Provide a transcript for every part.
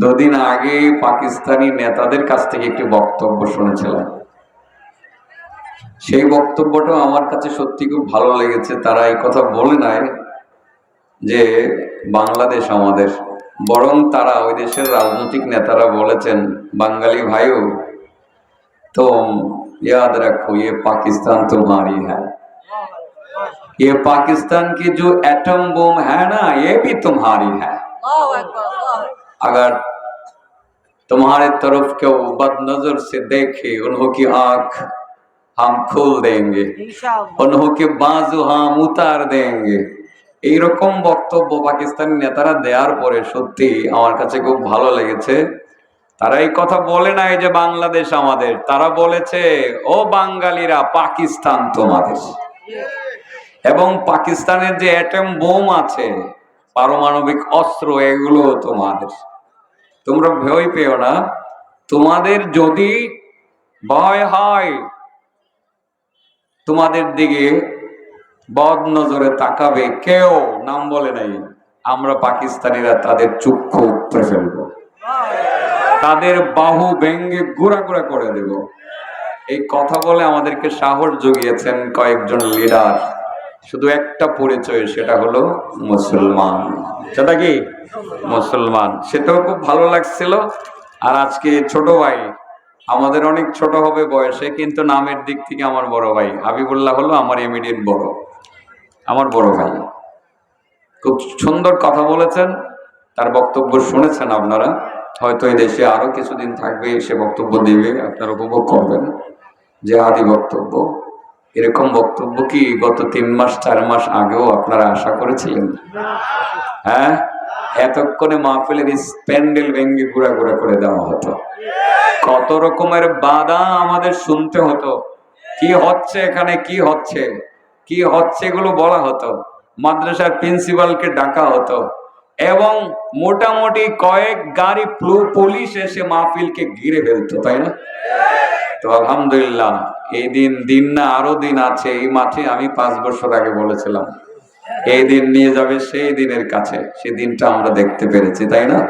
দুদিন আগে পাকিস্তানি নেতাদের কাছ থেকে একটি বক্তব্য শুনেছিলাম সেই বক্তব্যটা আমার কাছে সত্যি খুব ভালো লেগেছে তারা এই কথা বলে নাই যে বাংলাদেশ আমাদের বরং তারা ওই দেশের রাজনৈতিক নেতারা বলেছেন বাঙালি ভাইও তো याद रखो ये पाकिस्तान तुम्हारी है ये पाकिस्तान की जो एटम बम है ना ये भी तुम्हारी है Allahu Akbar, Allahu Akbar. अगर तुम्हारे तरफ क्यों बद नजर से देखे उन्हों की आंख हम खोल देंगे Inshallah. उन्हों के बाजू हम उतार देंगे এইরকম বক্তব্য পাকিস্তানি নেতারা দেওয়ার পরে সত্যি আমার কাছে খুব ভালো লেগেছে তারা এই কথা বলে নাই যে বাংলাদেশ আমাদের তারা বলেছে ও বাঙালিরা পাকিস্তান তোমাদের এবং পাকিস্তানের যে অ্যাটম বোম আছে পারমাণবিক অস্ত্র এগুলো তোমাদের তোমরা ভয় পেও না। তোমাদের যদি ভয় হয়, তোমাদের দিকে বদ নজরে তাকাবে কেউ। নাম বলে নাই, আমরা পাকিস্তানিরা তাদের চক্ষু উপড়ে ফেলব। তাদের বাহু ব্যঙ্গে গুড়া গুড়া করে দেব। এই কথা বলে আমাদেরকে সাহস জুগিয়েছেন কয়েকজন লিডার শুধু একটা পরিচয়, সেটা হলো মুসলমান। সেটা কি? মুসলমান। সেটাও খুব ভালো লাগছিল। আর আজকে ছোট ভাই, আমাদের অনেক ছোট হবে বয়সে, কিন্তু নামের দিক থেকে আমার বড় ভাই। হাবিবুল্লাহ হলো আমার ইমিডিয়েট বড়। আমার বড় ভাই। খুব সুন্দর কথা বলেছেন। তার বক্তব্য শুনেছেন আপনারা। হয়তো এই দেশে আরও কিছুদিন থাকবে, সে বক্তব্য দেবে, আপনারা উপভোগ করবেন। যে আদি বক্তব্য। এরকম বক্তব্য কি গত তিন মাস, চার মাস আগেও আপনারা আশা করেছিলেন? হ্যাঁ? এতক্ষণে মাহফিলের স্প্যান্ডেল ভেঙ্গে গুড়া গুড়া করে দেওয়া হতো। কত রকমের বাধা আমাদের শুনতে হতো। কি হচ্ছে এখানে, কি হচ্ছে? কি হচ্ছে এগুলো বলা হতো। মাদ্রাসার প্রিন্সিপালকে ডাকা হতো। এবং মোটামুটি কয়েক গাড়ি প্লু- পুলিশ এসে মাহফিলকে ঘিরে ফেলতো, তাই না? তো আলহামদুলিল্লাহ, এই দিন দিন না, আরও দিন আছে। এই মাঠে আমি পাঁচ বছর আগে বলেছিলাম, এই দিন নিয়ে যাবে সেই দিনের কাছে। সেই দিনটা আমরা দেখতে পেরেছি, তাই না?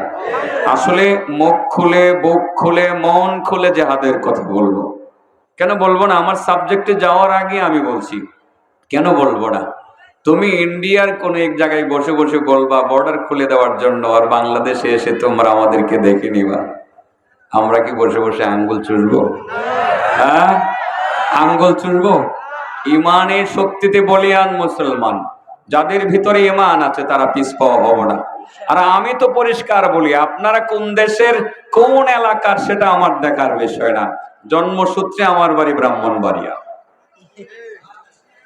আসলে মুখ খুলে, বুক খুলে, মন খুলে জেহাদের কথা বলব। কেন বলব না? আমার সাবজেক্টে যাওয়ার আগে আমি বলছি। কেন বলব না? তুমি ইন্ডিয়ার কোন এক জায়গায় বসে বসে বলবা বর্ডার খুলে দেওয়ার জন্য আর বাংলাদেশে এসে তোমরা আমাদেরকে দেখে নিবা। আমরা কি বসে বসে আঙ্গুল চুষবো? হ্যাঁ? আঙ্গুল চুষবো? ইমানের শক্তিতে বলিয়ান মুসলমান। যাদের ভিতরে ইমান আছে, তারা পিছপাওয়া হব না। আর আমি তো পরিষ্কার বলি, আপনারা কোন দেশের কোন এলাকার সেটা আমার দেখার বিষয় না। জন্মসূত্রে আমার বাড়ি ব্রাহ্মণবাড়িয়া।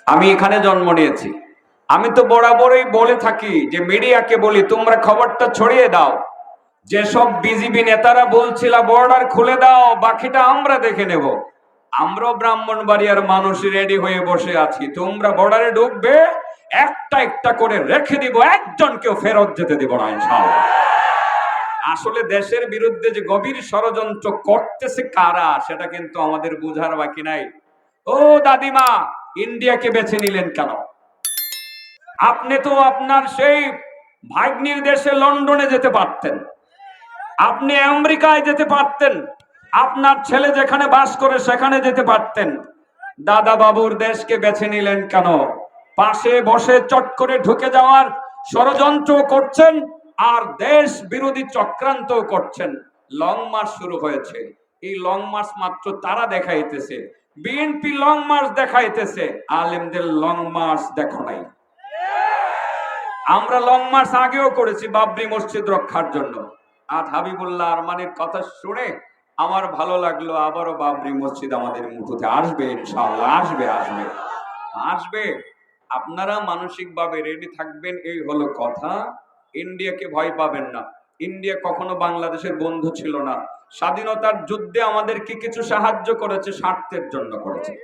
আমি এখানে জন্ম নিয়েছি। আমি তো বরাবরই বলে থাকি যে মিডিয়াকে বলি, তোমরা খবরটা ছড়িয়ে দাও। যেসব বিজিবি নেতারা বলছিল, বর্ডার খুলে দাও, বাকিটা আমরা দেখে নেব। আমরাও ব্রাহ্মণবাড়িয়ার মানুষ রেডি হয়ে বসে আছি। তোমরা বর্ডারে ঢুকবে, একটা একটা করে রেখে দিব, একজনকেও ফেরত যেতে দিব না, ইনশাআল্লাহ। আসলে দেশের বিরুদ্ধে যে গভীর ষড়যন্ত্র করতেছে কারা, সেটা কিন্তু আমাদের বুঝার বাকি নাই। ও দাদিমা, ইন্ডিয়াকে বেছে নিলেন কেন? আপনি তো আপনার সেই ভাগ্নির দেশে লন্ডনে যেতে পারতেন। আপনি আমেরিকায় যেতে পারতেন। আপনার ছেলে যেখানে বাস করে সেখানে যেতে পারতেন। দাদা বাবুর দেশকে বেছে নিলেন কেন? পাশে বসে চট করে ঢুকে যাওয়ার ষড়যন্ত্র করছেন আর দেশ বিরোধী চক্রান্ত করছেন। লং মার্চ শুরু হয়েছে। এই লং মার্চ মাত্র তারা দেখাইতেছে। বিএনপি লং মার্চ দেখাইতেছে। আলেমদের লং মার্চ দেখো নাই। আমরা লং মার্চ আগেও করেছি বাবরি মসজিদ রক্ষার জন্য। আজ হাবিবুল্লাহ আরমানের কথা শুনে আমার ভালো লাগল, আবারও বাবরি মসজিদ আমাদের মুঠোতে আসবে, ইনশাআল্লাহ, আসবে আসবে। আসবে। আপনারা মানসিকভাবে রেডি থাকবেন, এই হলো কথা। ইন্ডিয়াকে ভয় পাবেন না। ইন্ডিয়া কখনো বাংলাদেশের বন্ধু ছিল না। স্বাধীনতার যুদ্ধে আমাদের আমাদেরকে কিছু সাহায্য করেছে? স্বার্থের জন্য করেছে।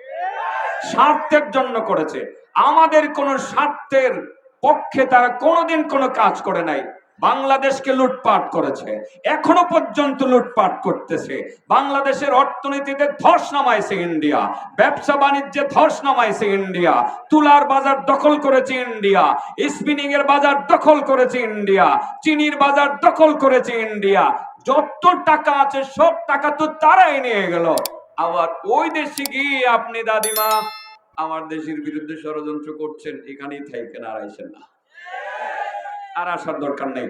স্বার্থের জন্য করেছে। আমাদের কোন স্বার্থের পক্ষে তারা কোনোদিন কোনো কাজ করে নাই। বাংলাদেশকে লুটপাট করেছে। এখনও পর্যন্ত লুটপাট করতেছে। বাংলাদেশের অর্থনীতিতে ধস নামাইছে ইন্ডিয়া। ব্যবসা বাণিজ্যে ধস নামাইছে ইন্ডিয়া। তুলার বাজার দখল করেছে ইন্ডিয়া। স্পিনিং এর বাজার দখল করেছে ইন্ডিয়া। চিনির বাজার দখল করেছে ইন্ডিয়া। যত টাকা আছে, সব টাকা তো তারাই নিয়ে গেল। আবার ওই দেশে গিয়ে আপনি দাদিমা আমার দেশের বিরুদ্ধে ষড়যন্ত্র করছেন এখানেই থাকেন আর আইসেন না। আর আসার দরকার নেই।